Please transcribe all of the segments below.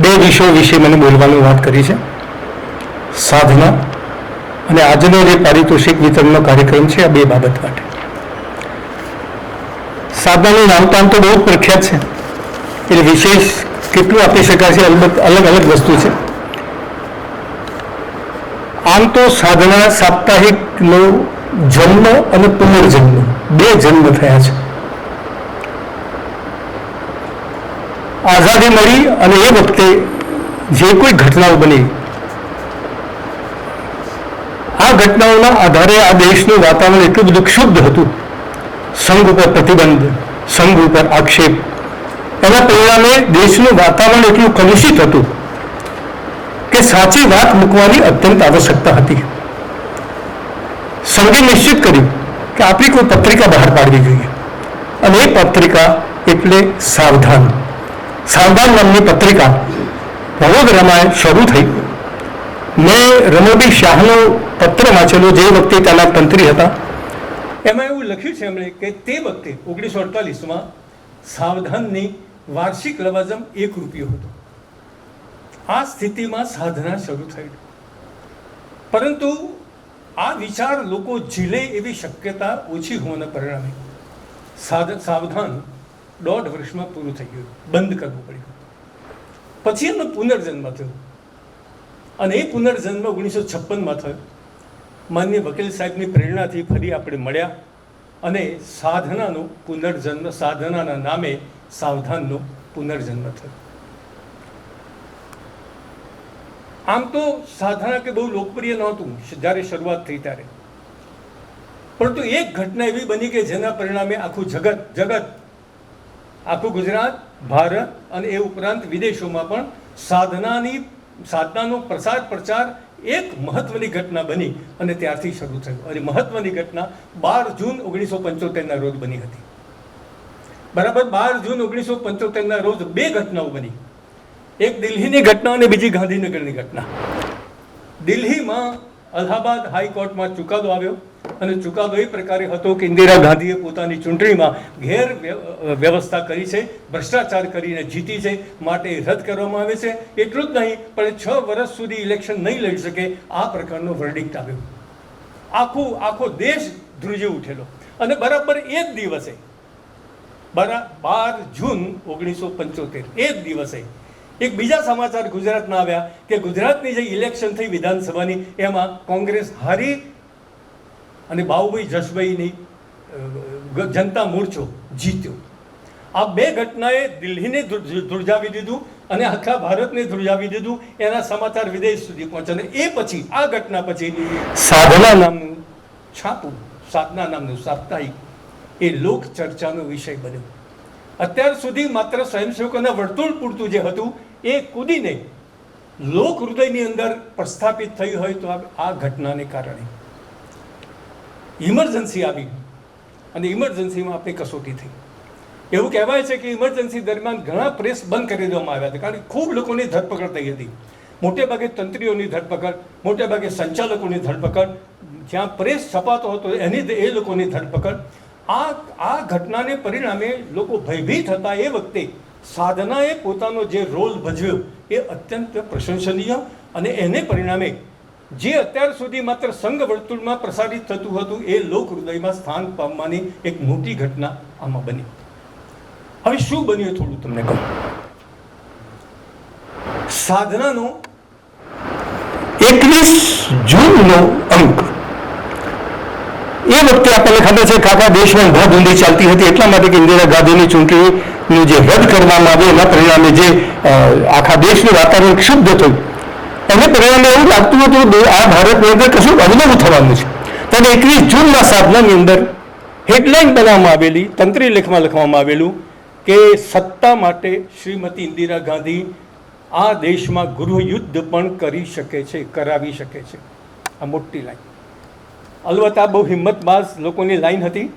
બે વિષયો વિશે મને બોલવાની વાત કરી છે. સાધના અને આજનો જે પારિતોષિક વિતરણનો કાર્યક્રમ છે, આ બે બાબત માટે. સાધનાનું નામતામ તો બહુ પ્રખ્યાત છે. એટલે વિશેષ કેટલું આપી શકાય છે, અલબત્ત અલગ અલગ વસ્તુ છે. આમ તો સાધના સાપ્તાહિકનો જન્મ અને પુનર્જન્મ, બે જન્મ થયા છે. આઝાદી મળી અને એ વખતે જે કોઈ ઘટનાઓ બની, આ ઘટનાઓના આધારે આ દેશનું વાતાવરણ એટલું બધું ક્ષુબ્ધ હતું. સંઘ ઉપર પ્રતિબંધ, સંઘ ઉપર આક્ષેપ. એના પરિણામે દેશનું વાતાવરણ એટલું કલુષિત હતું કે સાચી વાત મૂકવાની અત્યંત આવશ્યકતા હતી. સંઘે નિશ્ચિત કર્યું કે આપણી કોઈ પત્રિકા બહાર પાડવી જોઈએ. અને એ પત્રિકા એટલે સાવધાન. સાવધાન નામની પત્રિકા વડોદરામાં શરૂ થઈ. મેં રમોબી શાહનો પત્ર વાંચેલો જે વખતે ત્યાંના તંત્રી હતા. એમાં એવું લખ્યું છે એમણે કે તે વખતે ઓગણીસો અડતાલીસમાં સાવધાનની વાર્ષિક લવાજમ એક રૂપિયો હતો. આ સ્થિતિમાં સાધના શરૂ થઈ. પરંતુ આ વિચાર લોકો ઝીલે એવી શક્યતા ઓછી હોવાના પરિણામે સાવધાન દોઢ વર્ષમાં પૂરું થઈ ગયું. બંધ કરવું પડ્યું. પછી એમનો પુનર્જન્મ થયો. અને એ પુનર્જન્મ ઓગણીસો છપ્પનમાં થયો. માન્ય વકીલ સાહેબની પ્રેરણાથી ફરી આપણે મળ્યા અને સાધનાનો પુનર્જન્મ, સાધનાના નામે સાવધાનનો પુનર્જન્મ થયો. આમ તો સાધના કે બહુ લોકપ્રિય નહોતું જ્યારે શરૂઆત થઈ ત્યારે. પરંતુ એક ઘટના એવી બની કે જેના પરિણામે આખું જગત જગત આખું ગુજરાત, ભારત અને એ ઉપરાંત વિદેશોમાં પણ સાધનાની, સાધનાનો પ્રસાર, પ્રચાર એક મહત્વની ઘટના બની અને ત્યારથી શરૂ થયું. અને મહત્વની ઘટના બાર જૂન ઓગણીસો પંચોતેરના રોજ બની હતી. બરાબર, બાર જૂન ઓગણીસો પંચોતેરના રોજ બે ઘટનાઓ બની. એક દિલ્હીની ઘટના અને બીજી ગાંધીનગરની ઘટના. દિલ્હીમાં અલ્હાબાદ હાઈકોર્ટમાં ચુકાદો આવ્યો અને ચુકાદો એ પ્રકારે હતો કે ઇન્દિરા ગાંધીએ પોતાની ચૂંટણીમાં ઘેર વ્યવસ્થા કરી છે, ભ્રષ્ટાચાર કરીને જીતી છે, માટે રદ કરવામાં આવે છે, એટલું જ નહીં, પણ છ વર્ષ સુધી ઇલેક્શન નહીં લડી શકે, આ પ્રકારનો વર્ડિક્ટ આવ્યો. આખું, આખો દેશ ધ્રુજી ઉઠેલો. અને બરાબર એ જ દિવસે બાર જૂન ઓગણીસો પંચોતેર, એ જ દિવસે એક બીજા સમાચાર ગુજરાતમાં આવ્યા કે ગુજરાતની જે ઇલેક્શન થઈ વિધાનસભાની, એમાં કોંગ્રેસ હારી અને બાહુભાઈ જસભાઈની જનતા મોરચો જીત્યો. આ બે ઘટનાએ દિલ્હીને ધ્રુજ- ધ્રુજાવી દીધું અને આખા ભારતને ધ્રુજાવી દીધું. એના સમાચાર વિદેશ સુધી પહોંચ્યા એ પછી, આ ઘટના પછી સાધના નામનું છાપું, સાધના નામનું સાપ્તાહિક એ લોક ચર્ચાનો વિષય બન્યો. અત્યાર સુધી માત્ર સ્વયંસેવકોના વર્તુળ પૂરતું જે હતું એ કૂદીને લોક હૃદયની અંદર પ્રસ્થાપિત થઈ હોય તો આ- ઘટનાને કારણે ઇમરજન્સી આવી અને ઇમરજન્સીમાં આપણી કસોટી થઈ. એવું કહેવાય છે કે ઇમરજન્સી દરમિયાન ઘણા પ્રેસ બંધ કરી દેવામાં આવ્યા હતા, કારણ કે ખૂબ લોકોની ધરપકડ થઈ હતી. મોટે ભાગે તંત્રીઓની ધરપકડ, મોટે ભાગે સંચાલકોની ધરપકડ, જ્યાં પ્રેસ છપાતો હતો એની એ લોકોની ધરપકડ. આ આ ઘટનાને પરિણામે લોકો ભયભીત હતા એ વખતે સાધનાએ પોતાનો જે રોલ ભજવ્યો એ અત્યંત પ્રશંસનીય અને એને પરિણામે જે અત્યાર સુધી માત્ર સંઘ વર્તુળમાં પ્રસારિત થતું હતું એ લોક હૃદયમાં સ્થાન પામવાની એક મોટી ઘટના આમાં બની. હવે શું બન્યું થોડું તમને કહું. સાધનાનો એકવીસ જૂનનો અંક. એ વખતે આપણને ખબર છે કાકા દેશમાં દેશમાં ધાધૂંધી ચાલતી હતી. એટલા માટે કે ઇન્દિરા ગાંધીની ચૂંટણીનું જે રદ કરવામાં આવ્યું એના પરિણામે જે આખા દેશનું વાતાવરણ ક્ષુબ્ધ થયું. એને પરિણામે એવું લાગતું હતું કે આ ભારતની અંદર કશું અવનવું થવાનું છે ત્યારે એકવીસ જૂનના સાધનાની અંદર હેડલાઇન બનાવવામાં આવેલી, તંત્રી લેખમાં લખવામાં આવેલું કે સત્તા માટે શ્રીમતી ઇન્દિરા ગાંધી આ દેશમાં ગૃહયુદ્ધ પણ કરી શકે છે, કરાવી શકે છે. આ મોટી લાઈન. અલબત્ત આ બહુ હિંમતબાજ લોકોની લાઈન હતી.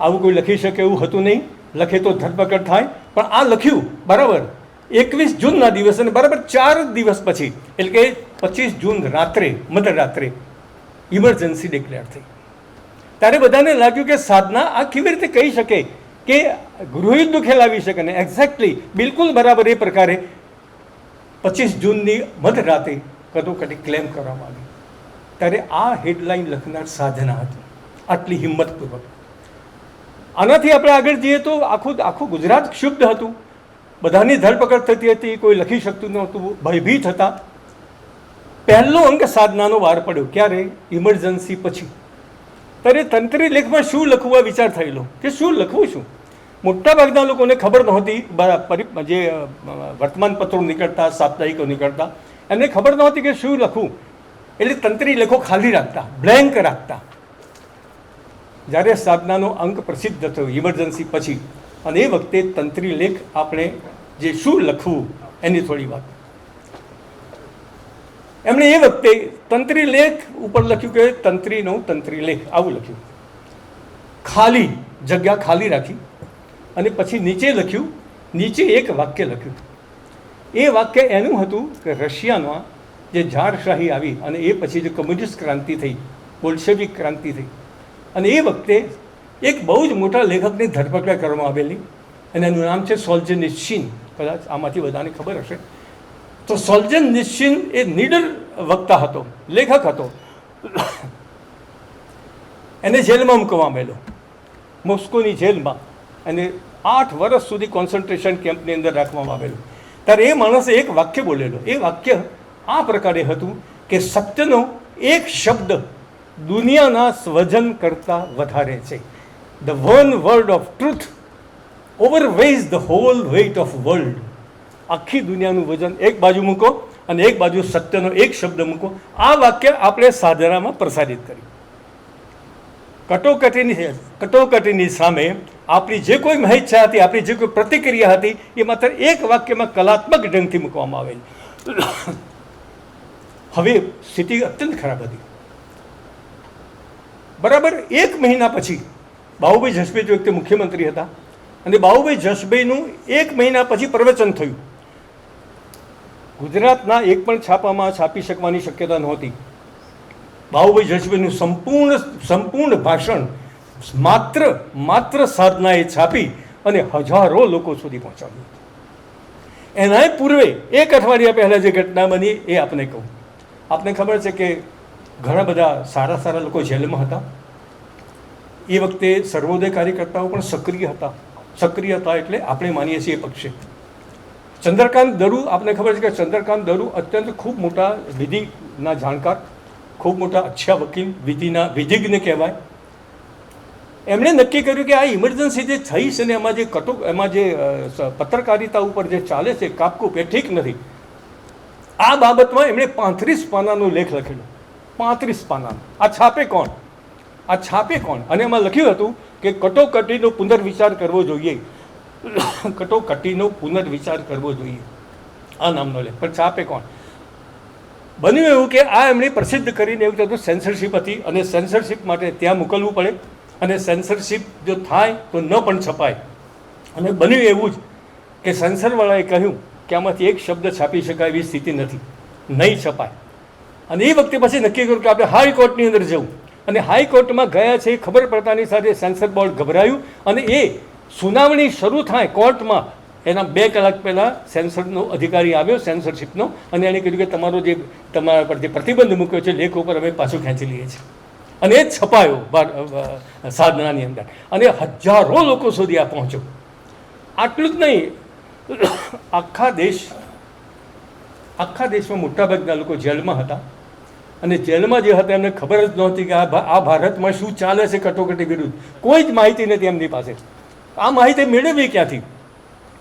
આવું કોઈ લખી શકે એવું હતું નહીં. લખે તો ધરપકડ થાય, પણ આ લખ્યું, બરાબર. એકવીસ જૂનના દિવસે અને બરાબર ચાર દિવસ પછી, એટલે કે પચીસ જૂન રાત્રે મધરાત્રે ઇમરજન્સી ડિક્લેર થઈ. ત્યારે બધાને લાગ્યું કે સાધના આ કેવી રીતે કહી શકે કે ગૃહયુદ્ધ ખેલાવી શકે ને? એક્ઝેક્ટલી બિલકુલ બરાબર એ પ્રકારે પચીસ જૂનની મધરાતે કટોકટી ક્લેમ કરવામાં આવી. ત્યારે આ હેડલાઇન લખનાર સાધના હતી. આટલી હિંમતપૂર્વક. આનાથી આપણે આગળ જઈએ તો આખું આખું ગુજરાત ક્ષુબ્ધ હતું. બધાની ધરપકડ થતી હતી, કોઈ લખી શકતું નહોતું, ભયભીત હતા. પહેલો અંક સાધનાનો વાર પડ્યો, ક્યારે? ઇમરજન્સી પછી. ત્યારે તંત્રી લેખમાં શું લખવું, આ વિચાર થયેલો? કે શું લખવું શું? મોટાભાગના લોકોને ખબર નહોતી જે વર્તમાન પત્રો નીકળતા, સાપ્તાહિકો નીકળતા એમને ખબર નહોતી કે શું લખવું. એટલે તંત્રી લેખો ખાલી રાખતા બ્લેન્ક રાખતા. જ્યારે સાધનાનો અંક પ્રસિદ્ધ થયો ઇમરજન્સી પછી. અને એ વખતે તંત્રી લેખ આપણે જે શું લખવું, એની થોડી વાત. એમણે એ વખતે તંત્રી લેખ ઉપર લખ્યું કે તંત્રીનો તંત્રી લેખ, આવું લખ્યું. ખાલી, જગ્યા ખાલી રાખી. અને પછી નીચે લખ્યું, નીચે એક વાક્ય લખ્યું. એ વાક્ય એનું હતું કે રશિયામાં જે ઝારશાહી આવી અને એ પછી જે કમ્યુનિસ્ટ ક્રાંતિ થઈ, બોલ્શેવિક ક્રાંતિ થઈ. અને એ વખતે એક બહુ જ મોટા લેખકની ધરપકડ કરવામાં આવેલી અને એનું નામ છે સોલ્જન નિશ્ચિન. કદાચ આમાંથી બધાને ખબર હશે. તો સોલ્જન નિશ્ચિન એ નીડર વક્તા હતો, લેખક હતો. એને જેલમાં મૂકવામાં આવેલો. મોસ્કોની જેલમાં. અને આઠ વર્ષ સુધી કોન્સન્ટ્રેશન કેમ્પની અંદર રાખવામાં આવેલું. ત્યારે એ માણસે એક વાક્ય બોલેલો. એ વાક્ય આ પ્રકારે હતું કે સત્યનો એક શબ્દ દુનિયાના સ્વજન કરતાં વધારે છે. The one word of truth overweighs the whole weight of world આખી દુનિયાનું વજન એક બાજુ મૂકો અને એક બાજુ સત્યનો એક શબ્દ મૂકો. આ વાક્ય આપણે સાધનામાં પ્રસારિત કર્યું કટોકટીની કટોકટીની સામે આપણી જે કોઈ મહેચ્છા હતી, આપણી જે કોઈ પ્રતિક્રિયા હતી, એ માત્ર એક વાક્યમાં કલાત્મક ઢંગથી મૂકવામાં આવેલી. હવે સ્થિતિ અત્યંત ખરાબ હતી. બરાબર એક મહિના પછી બાહુભાઈ જસભાઈ જે વખતે મુખ્યમંત્રી હતા અને બાહુભાઈ જસભાઈનું એક મહિના પછી પ્રવચન થયું. ગુજરાતના એક પણ છાપામાં છાપી શકવાની શક્યતા નહોતી. બાહુભાઈ જસભાઈનું સંપૂર્ણ સંપૂર્ણ ભાષણ માત્ર માત્ર સાધનાએ છાપી અને હજારો લોકો સુધી પહોંચાડ્યું. એનાય પૂર્વે એક અઠવાડિયા પહેલાં જે ઘટના બની એ આપને કહું. આપને ખબર છે કે ઘણા બધા સારા સારા લોકો જેલમાં હતા. એ વખતે સર્વોદય કાર્યકર્તાઓ પણ સક્રિય હતા. સક્રિય હતા એટલે આપણે માનીએ છીએ પક્ષે. ચંદ્રકાંત દરુ, આપને ખબર છે કે ચંદ્રકાંત દરુ અત્યંત ખૂબ મોટા વિધિના જાણકાર, ખૂબ મોટા અચ્છા વકીલ, વિધિના વિધિજ્ઞ કહેવાય. એમણે નક્કી કર્યું કે આ ઇમરજન્સી જે થઈ છે ને એમાં જે કટો, એમાં જે પત્રકારિતા ઉપર જે ચાલે છે કાપકૂપ એ ઠીક નથી. આ બાબતમાં એમણે પાંત્રીસ પાનાનો લેખ લખેલો. પાંત્રીસ પાના આ છાપે કોણ? આ છાપે કોણ? અને એમાં લખ્યું હતું કે કટોકટીનો પુનર્વિચાર કરવો જોઈએ. કટોકટીનો પુનર્વિચાર કરવો જોઈએ. આ નામનો લેખ. પણ છાપે કોણ? બન્યું એવું કે આ એમણે પ્રસિદ્ધ કરીને એવું થતું સેન્સરશિપ હતી અને સેન્સરશિપ માટે ત્યાં મોકલવું પડે અને સેન્સરશિપ જો થાય તો ન પણ છપાય. અને બન્યું એવું જ કે સેન્સરવાળાએ કહ્યું કે આમાંથી એક શબ્દ છાપી શકાય એવી સ્થિતિ નથી. નહીં છપાય. અને એ વખતે પછી નક્કી કર્યું કે આપણે હાઈકોર્ટની અંદર જવું. અને હાઈકોર્ટમાં ગયા છે એ ખબર પડતાની સાથે સેન્સર બોર્ડ ગભરાયું અને એ સુનાવણી શરૂ થાય કોર્ટમાં, એના બે કલાક પહેલાં સેન્સરનો અધિકારી આવ્યો, સેન્સરશિપનો, અને એણે કીધું કે તમારો જે, તમારા પર જે પ્રતિબંધ મૂક્યો છે, લેખ ઉપર અમે પાછું ખેંચી લઈએ છીએ. અને એ છપાયો સાધનાની અંદર. અને હજારો લોકો સુધી આ પહોંચ્યો. આટલું જ નહીં, આખા દેશ, આખા દેશમાં મોટાભાગના લોકો જેલમાં હતા. અને જેલમાં જે હતા એમને ખબર જ નહોતી કે આ આ ભારતમાં શું ચાલે છે કટોકટી વિરુદ્ધ. કોઈ જ માહિતી નથી એમની પાસે. આ માહિતી મેળવી ક્યાંથી?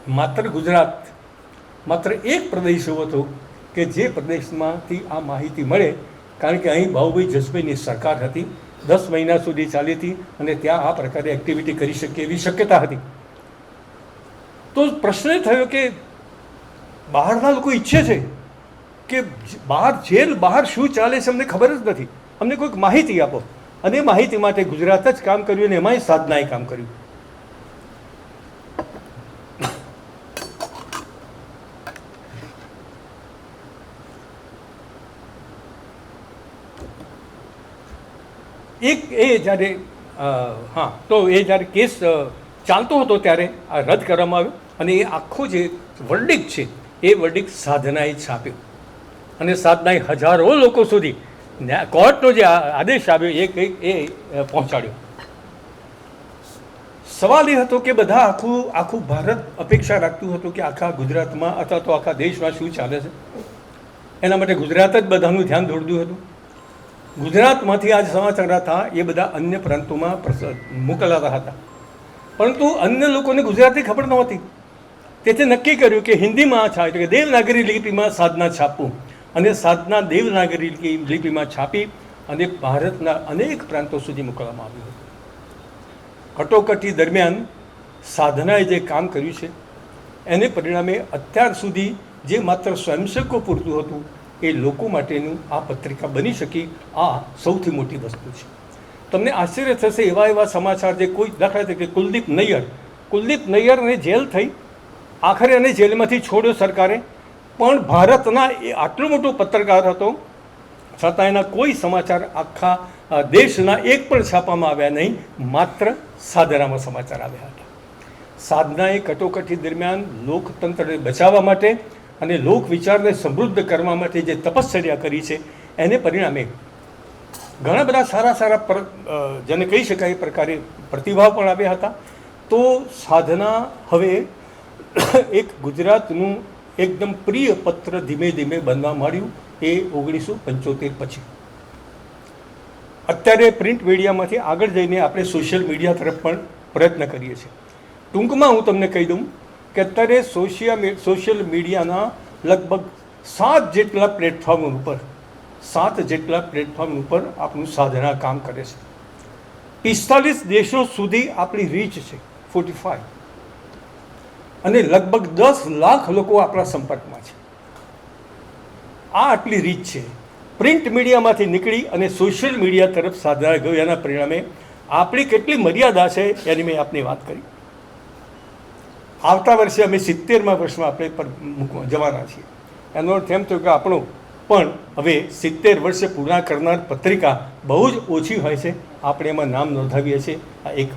માત્ર ગુજરાત. માત્ર એક પ્રદેશ એવો હતો કે જે પ્રદેશમાંથી આ માહિતી મળે, કારણ કે અહીં બાહુભાઈ જસભાઈની સરકાર હતી, દસ મહિના સુધી ચાલી હતી અને ત્યાં આ પ્રકારે એક્ટિવિટી કરી શકે એવી શક્યતા હતી. તો પ્રશ્ન થયો કે બહારના લોકો ઈચ્છે છે કે બહાર જેલ બહાર શું ચાલે છે અમને ખબર જ નથી. અમને કોઈક માહિતી આપો. અને માહિતી માટે ગુજરાત જ કામ કર્યું અને એમાંય સાધનાએ કામ કર્યું. એક એ જ્યારે હા, તો એ જ્યારે કેસ ચાલતો હતો ત્યારે આ રદ કરવામાં આવ્યો. અને એ આખો જે વર્ડિક છે, એ વર્ડિક સાધનાએ છાપ્યો. અને સાધનાએ હજારો લોકો સુધી કોર્ટનો જે આ- આદેશ આવ્યો એ કંઈક એ પહોંચાડ્યો. સવાલ એ હતો કે બધા આખું આખું ભારત અપેક્ષા રાખતું હતું કે આખા ગુજરાતમાં અથવા તો આખા દેશમાં શું ચાલે છે? એના માટે ગુજરાત જ બધાનું ધ્યાન દોડતું હતું. ગુજરાતમાંથી આજ સમાચાર હતા, એ બધા અન્ય પ્રાંતોમાં મોકલાતા હતા. પરંતુ અન્ય લોકોને ગુજરાતી ખબર નહોતી. તેથી નક્કી કર્યું કે હિન્દીમાં છાપ એટલે કે દેવનાગરી લિપિમાં સાધના છાપવું. અને સાધના દેવનાગરી લિપિ- લિપિમાં છાપી અને ભારતના અનેક પ્રાંતો સુધી મોકલવામાં આવ્યું હતું. કટોકટી દરમિયાન સાધનાએ જે કામ કર્યું છે, એને પરિણામે અત્યાર સુધી જે માત્ર સ્વયંસેવકો પૂરતું હતું, એ લોકો માટેનું આ પત્રિકા બની શકી, આ સૌથી મોટી વસ્તુ છે. તમને આશ્ચર્ય થશે એવા એવા સમાચાર જે કોઈ દાખલા તરીકે કુલદીપ નૈયર. કુલદીપ નૈયરને જેલ થઈ. આખરે એને જેલમાંથી છોડ્યો સરકારે. પણ ભારતના એ આટલો મોટો પત્રકાર હતો, છતાં એના કોઈ સમાચાર આખા દેશના એક પણ છાપવામાં આવ્યા નહીં, માત્ર સાદરામાં સમાચાર આવ્યા હતા. સાધનાએ કટોકટી દરમિયાન લોકતંત્રને બચાવવા માટે અને લોક વિચારને સમૃદ્ધ કરવા માટે જે તપશ્ચર્યા કરી છે, એને પરિણામે ઘણા બધા સારા સારા જેને કહી શકાય પ્રકારે પ્રતિભાવ પણ આવ્યા હતા. તો સાધના હવે એક ગુજરાતનું એકદમ પ્રિય પત્ર ધીમે ધીમે બનવા માંડ્યું એ ઓગણીસો પંચોતેર પછી. અત્યારે પ્રિન્ટ મીડિયામાંથી આગળ જઈને આપણે સોશિયલ મીડિયા તરફ પણ પ્રયત્ન કરીએ છીએ. ટૂંકમાં હું તમને કહી દઉં કે અત્યારે સોશિયા સોશિયલ મીડિયાના લગભગ સાત જેટલા પ્લેટફોર્મ ઉપર, સાત જેટલા પ્લેટફોર્મ ઉપર આપણું સાધના કામ કરે છે. પિસ્તાલીસ દેશો સુધી આપણી રીચ છે ફોર્ટી ફાઈવ અને લગભગ દસ લાખ લોકો આપણા સંપર્કમાં છે. આ આટલી રીત છે. પ્રિન્ટ મીડિયામાંથી નીકળી અને સોશિયલ મીડિયા તરફ સાધના ગયું. એના પરિણામે આપણી કેટલી મર્યાદા છે એની મેં આપની વાત કરી. આવતા વર્ષે અમે સિત્તેરમાં વર્ષમાં આપણે જવાના છીએ. એનો અર્થ એમ થયો કે આપણું પણ હવે સિત્તેર વર્ષે પૂર્ણ કરનાર પત્રિકા બહુ જ ઓછી હોય છે. આપણે એમાં નામ નોંધાવીએ છીએ. આ એક